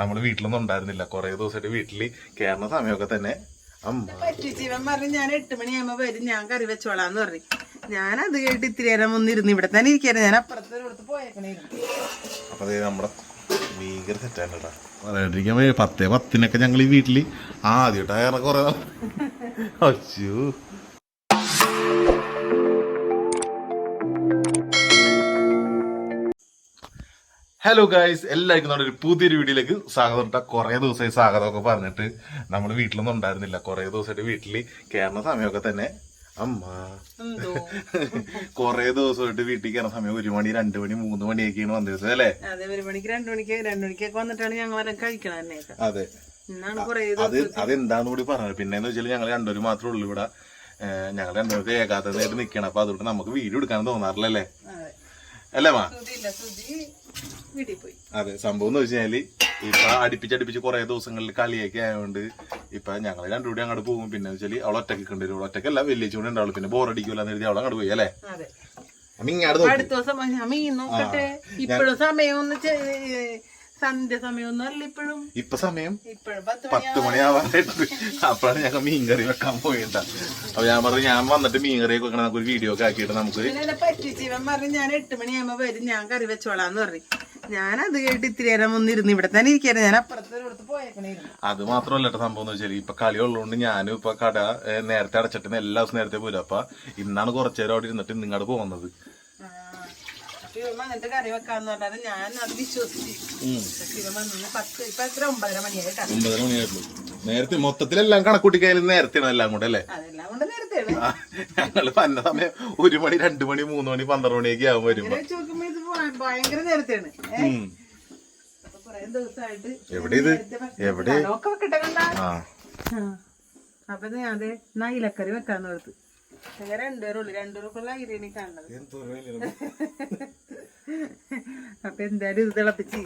നമ്മൾ വീട്ടിലൊന്നും ഉണ്ടായിരുന്നില്ല. കുറെ ദിവസമായിട്ട് വീട്ടിൽ കയറുന്ന സമയമൊക്കെ തന്നെ. പറ്റിച്ചിവൻ പറഞ്ഞു ഞാൻ എട്ട് മണിയാകുമ്പോ വരും. ഞാൻ കറി വെച്ചോളാന്ന് പറഞ്ഞു. ഞാൻ അത് കേട്ട് ഇത്തിരി നേരം ഒന്നിരുന്ന് ഇവിടെ തന്നെ ഇരിക്കായിരുന്നു ഞാൻ അപ്പുറത്തെ അടുത്ത് പോയേക്കണേരുന്നു അപ്പൊ നമ്മുടെ ഭീകര സെറ്റാണ് പറയാണ്ടിരിക്കാൻ. പത്തേ പത്തിനൊക്കെ ഞങ്ങൾ ഈ വീട്ടിൽ ആദ്യമായിട്ടാണ് കുറെ അച്ഛോ ഹലോ ഗായ്സ് എല്ലാവർക്കും നമ്മുടെ ഒരു പുതിയൊരു വീഡിയോയിലേക്ക് സ്വാഗതം. ഇട്ടാ കുറേ ദിവസമായി സ്വാഗതമൊക്കെ പറഞ്ഞിട്ട് നമ്മൾ വീട്ടിലൊന്നും ഉണ്ടായിരുന്നില്ല. കുറേ ദിവസമായിട്ട് വീട്ടിൽ കയറുന്ന സമയമൊക്കെ തന്നെ. അമ്മ. കുറേ ദിവസമായിട്ട് വീട്ടിൽ കയറുന്ന സമയം ഒരു മണി രണ്ട് മണി മൂന്ന് മണിയൊക്കെയാണ് വന്നിരുന്നത് അല്ലേ? അതെ ഒരു മണിക്ക് രണ്ട് മണിക്ക് രണ്ട് മണിക്കൊക്കെ വന്നിട്ടാണ് ഞങ്ങൾ കഴിക്കണം അതെ. അത് അതെന്താന്ന് കൂടി പറഞ്ഞത്. പിന്നെന്ന് വെച്ചാൽ ഞങ്ങൾ രണ്ടുപേരും മാത്രമേ ഉള്ളൂ ഇവിടെ. ഞങ്ങൾ രണ്ടുപേർക്ക് ഏകാന്തതയായിട്ട് നിൽക്കണം. അപ്പൊ അതുകൊണ്ട് നമുക്ക് വീഡിയോ എടുക്കാൻ തോന്നാറില്ലല്ലേ? അല്ലേ മാ? അതെ സംഭവം എന്ന് വെച്ചാൽ ഇപ്പൊ അടുപ്പിച്ചടുപ്പിച്ച് കുറെ ദിവസങ്ങളിൽ കളിയൊക്കെ ആയതുകൊണ്ട് ഇപ്പൊ ഞങ്ങൾ രണ്ടുകൂടി അങ്ങോട്ട് പോകും. പിന്നെ വെച്ചാൽ അവൾ ഒറ്റയ്ക്ക് കണ്ടു ഒറ്റക്കല്ല വലിയ ചൂട് ഉണ്ടാവുള്ളൂ. പിന്നെ ബോറടിക്കൂല എന്ന് എഴുതി അവൾ അങ്ങോട്ട് പോയി അല്ലേ? അമ്മ ഇങ്ങോട്ട് നോക്കി. ഇപ്പോഴും സമയം ഒന്ന് സന്ധ്യ സമയമൊന്നും അല്ല ഇപ്പോഴും. ഇപ്പൊ സമയം ഇപ്പോഴും പത്ത് മണിയാവാറായിട്ട് അപ്പോഴാണ് ഞങ്ങൾ മീൻകറി വെക്കാൻ പോയിട്ട അപ്പൊ ഞാൻ പറഞ്ഞു ഞാൻ വന്നിട്ട് മീൻകറിയൊക്കെ വെക്കണം നമുക്ക് ഒരു വീഡിയോ ഒക്കെ ആക്കിയിട്ട് നമുക്ക് പറ്റിച്ചിവൻ പറഞ്ഞു ഞാൻ എട്ട് മണിയാകുമ്പോ വരും ഞാൻ കറി വെച്ചോളാന്ന് പറഞ്ഞു. ഞാൻ അത് കേട്ട് ഇത്തിരി നേരം ഒന്നിരുന്ന് ഇവിടെ തന്നെ ഇരിക്കാനും ഞാൻ അപ്പുറത്തൊരിടത്ത് പോയേക്കണേ അത് മാത്രമല്ല സംഭവം എന്ന് വെച്ചാൽ ഇപ്പൊ കളി ഉള്ളതുകൊണ്ട് ഞാനും ഇപ്പൊ കട നേരത്തെ അടച്ചിട്ട് എല്ലാ ദിവസവും നേരത്തെ പോരും. അപ്പൊ ഇന്നാണ് കുറച്ചേരം അവിടെ ഇരുന്നിട്ട് നിങ്ങടെ പോകുന്നത്. കറി വെക്കാന്ന് പറഞ്ഞാൽ ഞാൻ അത് വിശ്വസിച്ചു പത്ത് ഇപ്പൊ എത്ര ഒമ്പതര മണിയായിട്ടാ ഒമ്പതര മണിയായിട്ടുള്ളൂ. നേരത്തെ മൊത്തത്തിലെല്ലാം കണക്കൂട്ടിക്കായാലും നേരത്തെയാണ് എല്ലാം കൂടെ അല്ലേ? അതെല്ലാം കൊണ്ട് നേരത്തെയാണ്. സമയം ഒരു മണി രണ്ടു മണി മൂന്ന് മണി പന്ത്രണ്ട് മണിയൊക്കെ ആവും വരുമ്പോ. നോക്കുമ്പോ ഇത് ഭയങ്കര നേരത്തെയാണ്. എവിടെ ഇത്? എവിടെ? വെക്കട്ടെ കണ്ടാ. അപ്പൊ ഞാൻ അതെ നൈലക്കറി വെക്കാന്ന് ഓർത്ത്. ഞങ്ങൾ രണ്ടുപേരുള്ളൂ കാണുന്നത്. അപ്പൊ എന്തായാലും ഇത് തിളപ്പിച്ച്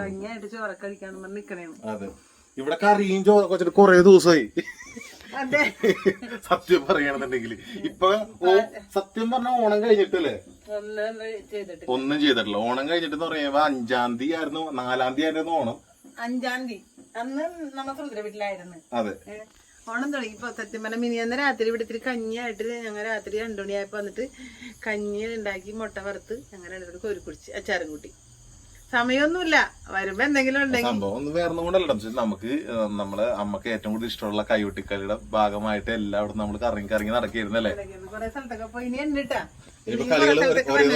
ഭംഗിയായിട്ട് ചോറൊക്കെ കഴിക്കാന്ന് പറഞ്ഞ് അതെ. ഇവിടെ കറിയും ചോറ് വെച്ചിട്ട് കൊറേ ദിവസമായി. സത്യം പറയണെന്നുണ്ടെങ്കിൽ ഇപ്പൊ സത്യം പറഞ്ഞ ഓണം കഴിഞ്ഞിട്ടല്ലേ? ഒന്ന് ചെയ്തിട്ട് ഒന്നും ചെയ്തിട്ടില്ല. ഓണം കഴിഞ്ഞിട്ട് പറയുമ്പോ അഞ്ചാം തീയതി ആയിരുന്നു നാലാം തീയതി ആയിരുന്നു ഓണം. അഞ്ചാം തീയതി. അന്ന് നമ്മുടെ സുഹൃത്തിന്റെ വീട്ടിലായിരുന്നു അതെ ഓണം തുടങ്ങി. ഇപ്പൊ സത്യം മിനി മിനിയന്ന് രാത്രി ഇവിടെ കഞ്ഞി ആയിട്ട് ഞങ്ങൾ രാത്രി രണ്ടു മണിയായപ്പോ വന്നിട്ട് കഞ്ഞി ഉണ്ടാക്കി മുട്ട വറുത്ത് ഞങ്ങൾ രണ്ടുപേർക്ക് കോരി കുടിച്ച് അച്ചാറും കൂട്ടി. സമയമൊന്നുമില്ല വരുമ്പോ എന്തെങ്കിലും ഉണ്ടെങ്കിൽ സംഭവം ഒന്നും വേറെ ഒന്നും കൊണ്ടല്ല നമുക്ക് നമ്മളെ അമ്മയ്ക്ക് ഏറ്റവും കൂടുതൽ ഇഷ്ടമുള്ള കൈവട്ടിക്കളിയുടെ ഭാഗമായിട്ട് എല്ലായിടത്തും നമ്മൾ കറങ്ങി കറങ്ങി നടക്കിയിരുന്നല്ലേ? കുറെ സ്ഥലത്തൊക്കെ പോയി. ഇനി ഉണ്ടിട്ടാ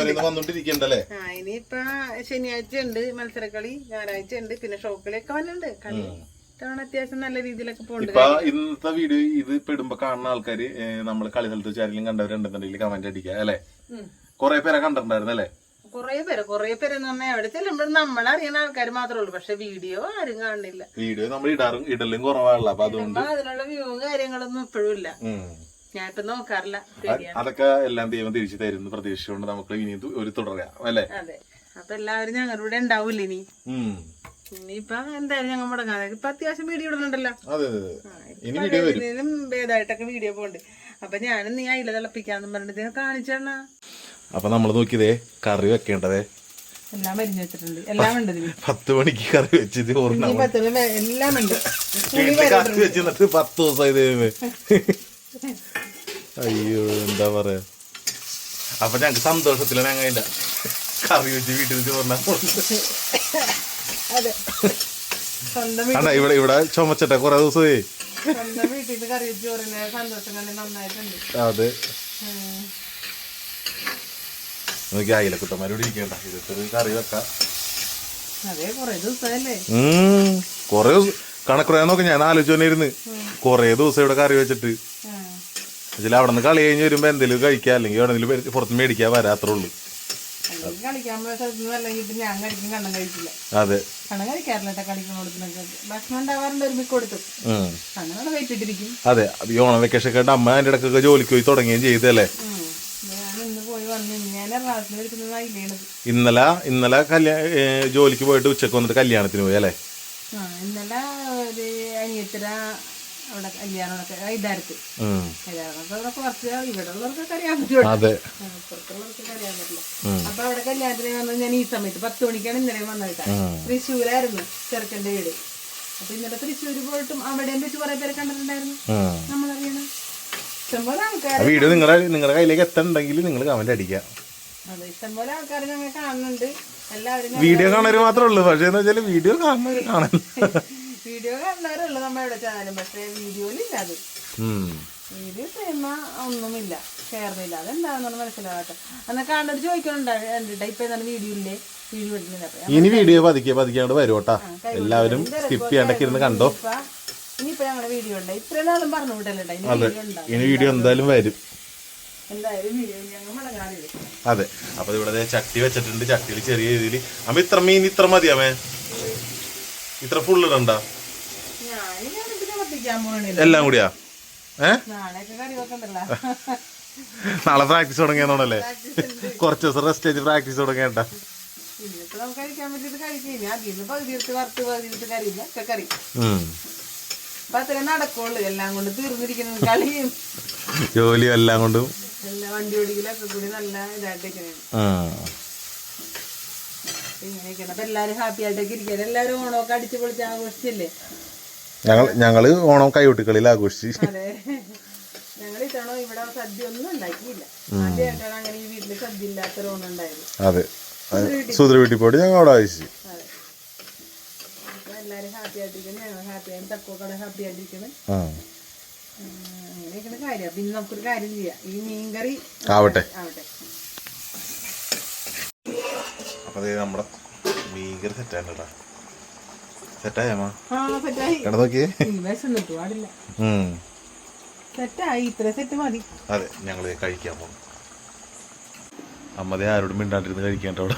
ഒരേ വന്നോണ്ടിരിക്കണ്ടല്ലേ? ആ ഇനിയിപ്പൊ ശനിയാഴ്ച ഉണ്ട് മത്സരക്കളി ഞായറാഴ്ച ഉണ്ട് പിന്നെ ഷോക്കളിയൊക്കെ വന്നിട്ടുണ്ട്. കളി തവണ അത്യാവശ്യം നല്ല രീതിയിലൊക്കെ പോകുന്നുണ്ട് ഇപ്പൊ ഇന്നത്തെ വീഡിയോ ഇത് പെടുമ്പോ കാണുന്ന ആൾക്കാര് നമ്മൾ കളി സ്ഥലത്ത് വെച്ച് ആരെങ്കിലും കണ്ടവരുണ്ടെന്നുണ്ടെങ്കിൽ കമന്റ് അടിക്കുക അല്ലെ. കൊറേ പേരെ കണ്ടിട്ടുണ്ടായിരുന്നു അല്ലേ? കൊറേ പേര് കൊറേ പേര് എന്ന് പറഞ്ഞാൽ എവിടെ ചെല്ലുമ്പോൾ നമ്മളറിയുന്ന ആൾക്കാർ മാത്രമേ ഉള്ളൂ. പക്ഷെ വീഡിയോ ആരും കാണുന്നില്ല വീഡിയോ നമ്മൾ ഇടാറും ഇടലും കുറവാണല്ലോ. അപ്പൊ അതുകൊണ്ട് അതിനുള്ള വ്യൂവും കാര്യങ്ങളൊന്നും ഇപ്പോഴും ഇല്ല. ഞാനിപ്പോ നോക്കാറില്ല. അതൊക്കെ എല്ലാം ദൈവം തിരിച്ചു തരുന്നു പ്രതീക്ഷിച്ചുകൊണ്ട് നമുക്ക് ഇനി ഒരു തുടരാം അല്ലേ? അതെ. അപ്പൊ എല്ലാവരും ഞങ്ങളുടെ ഉണ്ടാവില്ല ഇനി. ഇനിയിപ്പൊ എന്തായാലും ഞങ്ങൾ മുടങ്ങാതെ. ഇപ്പൊ അത്യാവശ്യം വീഡിയോ ഇടുന്നുണ്ടല്ലോ. ഇതിനും ഭേദമായിട്ടൊക്കെ വീഡിയോ പോണ്ട്. അപ്പൊ ഞാനും നീ അയില തിളപ്പിക്കാന്ന് പറഞ്ഞിട്ട് കാണിച്ചെണ്ണ അപ്പൊ നമ്മൾ നോക്കിയതേ കറി വെക്കേണ്ടതേ. എല്ലാം മരിഞ്ഞു വെച്ചിട്ടുണ്ട്. എല്ലാം ഉണ്ട് ഇതിൽ. പത്ത് മണിക്ക് കറി വെച്ചത് എല്ലാം ഉണ്ട്. കറി വെച്ച് എന്നിട്ട് പത്ത് ദിവസമായി അയ്യോ എന്താ പറയാ. അപ്പൊ ഞങ്ങക്ക് സന്തോഷത്തിലാണ് ഞങ്ങൾ കറി വെച്ച് വീട്ടിൽ ചോറിനാ അതെ. ഇവിടെ ഇവിടെ ചുമച്ചിട്ടെ കൊറേ നന്നായിട്ടുണ്ട്. അതെ. നോക്കി അയിലക്കുട്ടന്മാരോട് ഇരിക്കണ്ട. ഇതൊക്കെ കറി വെക്കാം. കൊറേ ഞാൻ ആലോചിച്ചോണ്ടിരുന്ന് കൊറേ ദിവസം ഇവിടെ കറി വെച്ചിട്ട്. അവിടെ നിന്ന് കളി കഴിഞ്ഞ് വരുമ്പോ എന്തെങ്കിലും കഴിക്കാ അല്ലെങ്കിൽ എവിടെങ്കിലും പുറത്ത് മേടിക്കാൻ വരാത്ര ഉള്ളൂ. അതെ. അതെ ഈ ഓണം വെക്കേഷൻ കണ്ട് അമ്മ അതിന്റെ ഇടക്കൊക്കെ ജോലിക്ക് പോയി തുടങ്ങുകയും ചെയ്തല്ലേ ഇന്നലെ ഇന്നലെ കല്യാ ഏ, ജോലിക്ക് പോയിട്ട് ഉച്ചയ്ക്ക് വന്നിട്ട് കല്യാണത്തിന് പോയി അല്ലേ? ഇന്നലെ ഒരു അനിയത്തിര അവിടെ കല്യാണമൊക്കെ ഇതാരത്ത്. കല്യാണമൊക്കെ അവിടെ കുറച്ച് ഇവിടെ ഉള്ളവർക്കൊക്കെ അറിയാൻ പറ്റും അതെ. പുറത്തുള്ളവർക്കൊക്കെ അറിയാൻ പറ്റില്ല. അപ്പൊ അവിടെ കല്യാണത്തിന് വന്നത് ഞാൻ ഈ സമയത്ത് പത്ത് മണിക്കാണ് ഇന്നലെ വന്നത്. തൃശ്ശൂരായിരുന്നു ചെറുക്കന്റെ വീട്. അപ്പൊ ഇന്നലെ തൃശ്ശൂര് പോയിട്ടും അവിടെയും വെച്ച് കുറെ പേരെ കണ്ടിട്ടുണ്ടായിരുന്നു. നമ്മളറിയണം. ഇഷ്ടംപോലെ ആൾക്കാർ വീഡിയോ നിങ്ങളുടെ നിങ്ങളുടെ കയ്യിലേക്ക് എത്തണ്ടെങ്കിൽ നിങ്ങൾ കമന്റ് അടിക്കാം അതെ ഇഷ്ടംപോലെ ആൾക്കാർ ഞങ്ങൾ കാണുന്നുണ്ട്. എല്ലാവരും വീഡിയോ കാണാൻ മാത്രമേ ഉള്ളൂ. പക്ഷേ എന്ന് വെച്ചാൽ വീഡിയോ കാണുന്നവർ കാണാൻ വീഡിയോ നമ്മൾ എവിടെ ചാനലും പക്ഷേ വീഡിയോയിലില്ല അത്. വീഡിയോ ചെയ്യുന്ന ഒന്നുമില്ല അത് അതെന്താണെന്ന് മനസ്സിലാകട്ടെ അന്ന് കാണുന്നത് ചോദിക്കണുണ്ടാവും ഇപ്പൊ ടൈപ്പ് ഏതാണ് വീഡിയോ ഇല്ലേ ഇനി വീഡിയോ പതുക്കെ പതുക്കാണ്ട് വരും എല്ലാവരും സ്കിപ്പ് ചെയ്യാണ്ടൊക്കെ ഇരുന്ന് കണ്ടോ? ഇനിയിപ്പോ ഇനിയിപ്പോ ഞങ്ങളുടെ വീഡിയോ ഉണ്ട് ഇത്രയും നാളും പറഞ്ഞു വിട്ടല്ലേ ഇനി വീഡിയോ എന്തായാലും വരും. അതെ. അപ്പൊ ഇവിടെ ചട്ടി വെച്ചിട്ടുണ്ട്. ചട്ടിയിൽ ചെറിയ രീതിയിൽ. അമ്മ ഇത്ര മീൻ ഇത്ര മതിയാമേ ഇത്ര ഫുള്ള് ഇടണ്ട? എല്ലാം കൂടിയാ? നാളെ പ്രാക്ടീസ് തുടങ്ങിയെന്നോണല്ലേ? കുറച്ച് ദിവസം റെസ്റ്റ് ചെയ്ത് പ്രാക്ടീസ് തുടങ്ങേണ്ട ജോലി എല്ലാം കൊണ്ട് വണ്ടി ഓടിക്കലൊക്കെ കൂടി നല്ല ഇതായിട്ടൊക്കെയാണ് ഉം. ഇങ്ങനെയൊക്കെയാണ്. അപ്പൊ എല്ലാരും ഹാപ്പി ആയിട്ടൊക്കെ ഇരിക്കാൻ എല്ലാരും ഓണമൊക്കെ അടിച്ചു പൊളിച്ച് ആഘോഷിച്ചില്ലേ? ഞങ്ങൾ ഞങ്ങൾ ഓണം കൈകൊട്ടിക്കളിയിൽ ആഘോഷിച്ച്. അതെ. ഞങ്ങൾ ഇവിടെ സദ്യ ഒന്നും ഉണ്ടാക്കിയില്ല. അങ്ങനെ ഈ വീട്ടിൽ സദ്യ ഇല്ലാത്തൊരു ഓണം അതെ. സുധര വീട്ടിൽ പോയിട്ട് ഞങ്ങൾ അവിടെ ആവശ്യം അതെ. അപ്പൊ എല്ലാരും ഹാപ്പി ആയിട്ടിരിക്കണം ഞങ്ങൾ ഹാപ്പി തക്കോക്കടെ ഹാപ്പി ആയിട്ടിരിക്കണം അങ്ങനെയൊക്കെയാണ് കാര്യം. അപ്പൊ ഇന്ന് നമുക്കൊരു കാര്യം ചെയ്യാം. ഈ മീൻകറി ആവട്ടെ. ആവട്ടെ. അപ്പൊ നമ്മുടെ മീൻകറി സെറ്റായിട്ടാ സെറ്റായമ്മ ആ സെറ്റായി. ഇത്ര സെറ്റ് മതി. അതെ ഞങ്ങൾ കഴിക്കാൻ പോകും അമ്മതേ ആരോടും മിണ്ടാണ്ടിരുന്ന് അവിടെ.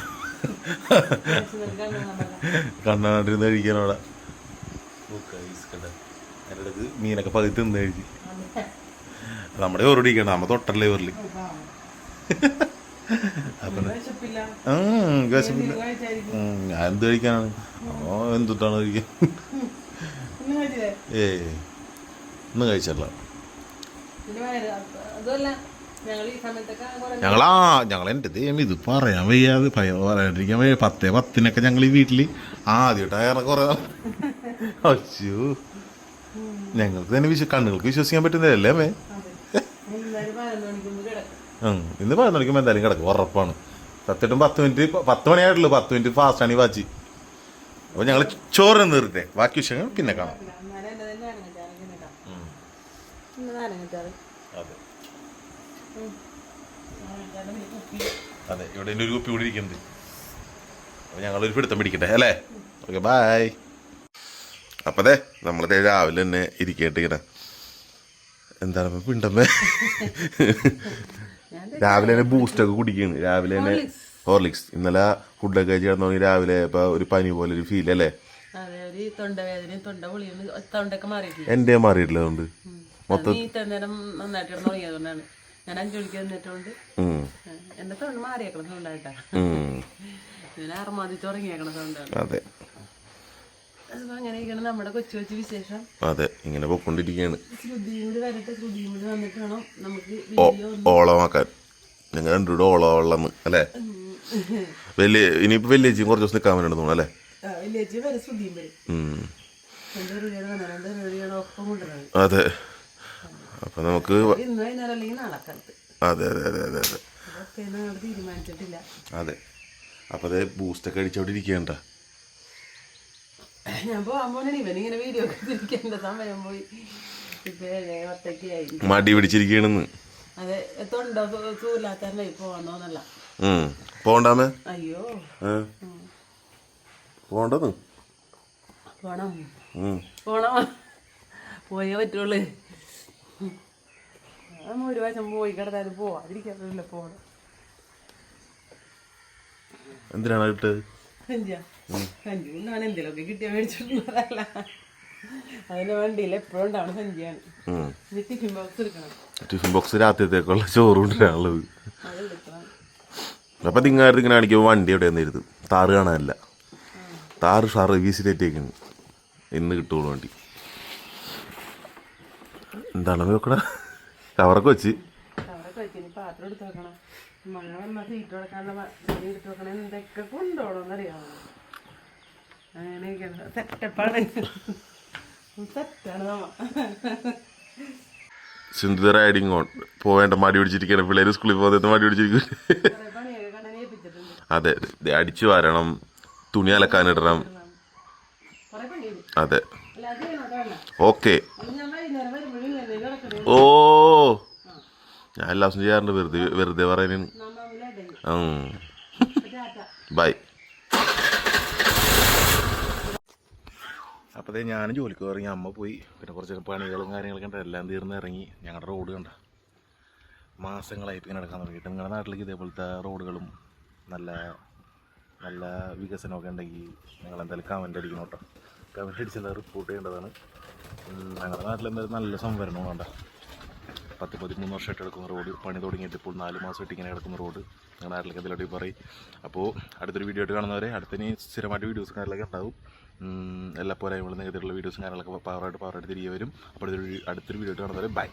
കണ്ണാണ്ടിരുന്ന് കഴിക്കാൻ അവിടെ. മീനൊക്കെ പകുതി തിന്ന് കഴിച്ച്. നമ്മുടെ ഓരോടിക്കണം നമ്മ തൊട്ടല്ലേ ഓറിൽ അപ്പൊ വിശപ്പില്ല. ഞാൻ എന്ത് കഴിക്കാനാണ്? ഓ എന്തുട്ടാണ് കഴിക്കാൻ? ഇന്ന് ഏ ഒന്നും കഴിച്ചല്ല ഞങ്ങളാ ഞങ്ങൾ എന്റെ ദൈവം ഇത് പറയാൻ വയ്യാതെ ഭയം പറയാണ്ടിരിക്കാൻ വയ്യ. പത്തേ പത്തിനൊക്കെ ഞങ്ങൾ ഈ വീട്ടിൽ ആദ്യമായിട്ടാണ് കുറെ അച്ഛോ ഞങ്ങൾക്ക് തന്നെ വിശ്വ കണ്ണുകൾക്ക് വിശ്വസിക്കാൻ പറ്റുന്നില്ലല്ലേ അമ്മേ അതെ. എന്തായാലും പതിനൊന്ന് മണിക്ക് മുമ്പ് കിടക്കും ഉം. ഇന്ന് പതിനൊന്ന് മണിക്കുമ്പോൾ എന്തായാലും കിടക്കും. ഉറപ്പാണ്. സത്യമായിട്ടും പത്ത് മിനിറ്റ് പത്ത് മണിയായിട്ടുള്ളൂ. പത്ത് മിനിറ്റ് ഫാസ്റ്റാണ് ഈ വാച്ചി. അപ്പോൾ ഞങ്ങൾ ചോറ് നിർത്തേ. ബാക്കി വിഷയങ്ങൾ പിന്നെ കാണാം. അതെ. അതെ ഇവിടെ എന്റെ ഒരു കുപ്പി കൂടി ഇരിക്കുന്നുണ്ട്. അപ്പോൾ ഒരു പിടുത്തം പിടിക്കട്ടെ അല്ലേ? ഓക്കെ ബായ് അപ്പം അതെ നമ്മളതേ രാവിലെ തന്നെ ഇരിക്കട്ടെ ഇങ്ങനെ എന്താണ് പിണ്ടമ്മേ? രാവിലെ തന്നെ ബൂസ്റ്റൊക്കെ കുടിക്കുന്നു രാവിലെ തന്നെ ഹോർലിക്സ്. ഇന്നലെ ഫുഡൊക്കെ കഴിച്ച് കിടന്നു രാവിലെ ഇപ്പൊ ഒരു പനി പോലെ ഒരു ഫീൽ അല്ലേ? തൊണ്ടൊക്കെ മാറിയിട്ടില്ല? അതുകൊണ്ട്. മൊത്തം ഞാൻ അഞ്ചു മണിക്ക്. എന്റെ തൊണ്ട മാറിയേക്കണം. ഞാൻ അതെ. അങ്ങനെയൊക്കെയാണ് നമ്മുടെ കൊച്ചു കൊച്ചു വിശേഷം. അതെ ഇങ്ങനെ പൊക്കൊണ്ടിരിക്കുകയാണ്. ശ്രുതിയും കൂടി വരട്ടെ ശ്രുതിയും കൂടി വന്നിട്ട് വേണം നമുക്ക് ഓളമാക്കാൻ. ഞങ്ങൾ രണ്ടുകൂടെ ഓളമുള്ളന്ന് അല്ലേ? വലിയ ഇനിയിപ്പോ വലിയ ചേച്ചിയും കുറച്ച് ദിവസം നിൽക്കാൻ വേണ്ടി തോന്നുന്നു അല്ലേ? വരെ ശ്രുതിയും അതെ. അപ്പൊ നമുക്ക് അതെ അതെ അതെ അതെ അതെ അതെ. അപ്പൊ അതെ ബൂസ്റ്റൊക്കെ അടിച്ചോണ്ട് ഇരിക്കണ്ട ഞാൻ പോകാൻ പോണേ ഇവനിങ്ങനെ വീഡിയോ ഒക്കെ തിരിക്കേണ്ട സമയം പോയി. മടി പിടിച്ചിരിക്കണെന്ന് അതെ തൊണ്ട സൂലാത്തന്നെ പോണ്ടാമേ അയ്യോ. ഏ? പോണ്ടെന്ന് പോണം. ഉം. പോണം. പോയേ പറ്റുള്ളൂ. ഒരു വശം പോയി കിടന്നാലും പോവാതിരിക്കാറില്ല പോണം. എന്തിനാണ് ഇട്ട് കഞ്ചിയാ ഞാൻ എന്തെങ്കിലുമൊക്കെ കിട്ടിയാൽ മേടിച്ചിട്ടുള്ളതല്ല. അതിന് വണ്ടിയിൽ എപ്പോഴും ഉണ്ടാവണം ഇനി ടിഫിൻ ബോക്സ് എടുക്കണം. ടിഫിൻ ബോക്സ് രാത്രിത്തേക്കുള്ള ചോറ് കൊണ്ടുവരാനുള്ളത് അപ്പൊ നിങ്ങാരുടെ ഇങ്ങനെ കാണിക്കുമ്പോൾ വണ്ടി എവിടെയാന്ന് ഇരുത് താറ് കാണാനല്ല. താറ് സർവീസിലേറ്റേക്കാണ് ഇന്ന് കിട്ടുള്ളൂ വണ്ടി. എന്താണ് നോക്കടാ കവറൊക്കെ വെച്ച്. പാത്രം എടുത്ത് വെക്കണം. മഴ വന്നാൽ സീറ്റ് കൊടുക്കാനുള്ള എടുത്ത് വെക്കണം എന്തൊക്കെ കൊണ്ടുപോകണമെന്ന് അറിയാമോ അങ്ങനെയൊക്കെയാണ്. സെറ്റപ്പാണ്. സെറ്റാണ് സിന്ധു റൈഡിങ് ഓൺ പോവേണ്ട മടി പിടിച്ചിരിക്കുകയാണ് പിള്ളേർ സ്കൂളിൽ പോകുന്നത് മടി പിടിച്ചിരിക്കും അതെ അടിച്ചു വാരണം. തുണി അലക്കാനിടണം. അതെ. ഓക്കെ. ഓ. ഞാൻ എല്ലാ ദിവസം ചെയ്യാറുണ്ട്. വെറുതെ വെറുതെ പറയാനും ബൈ. അപ്പോഴത്തേ ഞാൻ ജോലിക്ക് ഇറങ്ങി അമ്മ പോയി. പിന്നെ കുറച്ച് പണികളും കാര്യങ്ങളൊക്കെ ഉണ്ട് എല്ലാം തീർന്ന് ഇറങ്ങി. ഞങ്ങളുടെ റോഡ് കണ്ട. മാസങ്ങളായി ഇപ്പം ഇങ്ങനെ നടക്കാൻ തുടങ്ങിയിട്ട്. നിങ്ങളുടെ നാട്ടിലേക്ക് ഇതേപോലത്തെ റോഡുകളും നല്ല നല്ല വികസനമൊക്കെ ഉണ്ടെങ്കിൽ നിങ്ങൾ എന്തായാലും കമന്റ് അടിക്കണം കേട്ടോ. കമന്റ് അടിച്ചെല്ലാം റിപ്പോർട്ട് ചെയ്യേണ്ടതാണ്. ഞങ്ങളുടെ നാട്ടിൽ എന്തായാലും നല്ല സംവരണം വേണ്ട പത്ത് പതിമൂന്ന് വർഷമായിട്ട് കിടക്കുന്ന റോഡ് പണി തുടങ്ങിയിട്ട് ഇപ്പോൾ നാല് മാസമായിട്ട് ഇങ്ങനെ കിടക്കുന്ന റോഡ്. ഞങ്ങൾ നാട്ടിലേക്ക് എന്തെങ്കിലും പറയും. അപ്പോൾ അടുത്തൊരു വീഡിയോ ആയിട്ട് കാണുന്നവരെ അടുത്തിനി സ്ഥിരമായിട്ട് വീഡിയോസും കാര്യങ്ങളൊക്കെ ഉണ്ടാവും. എല്ലാ എല്ലാ പോരായ്മകളും നികത്തിയിട്ടുള്ള വീഡിയോസും കാര്യങ്ങളൊക്കെ പവറായിട്ട് പവറായിട്ട് തിരികെ വരും. അപ്പോൾ അടുത്തൊരു അടുത്തൊരു വീഡിയോ ആയിട്ട് കാണുന്നവരെ ബൈ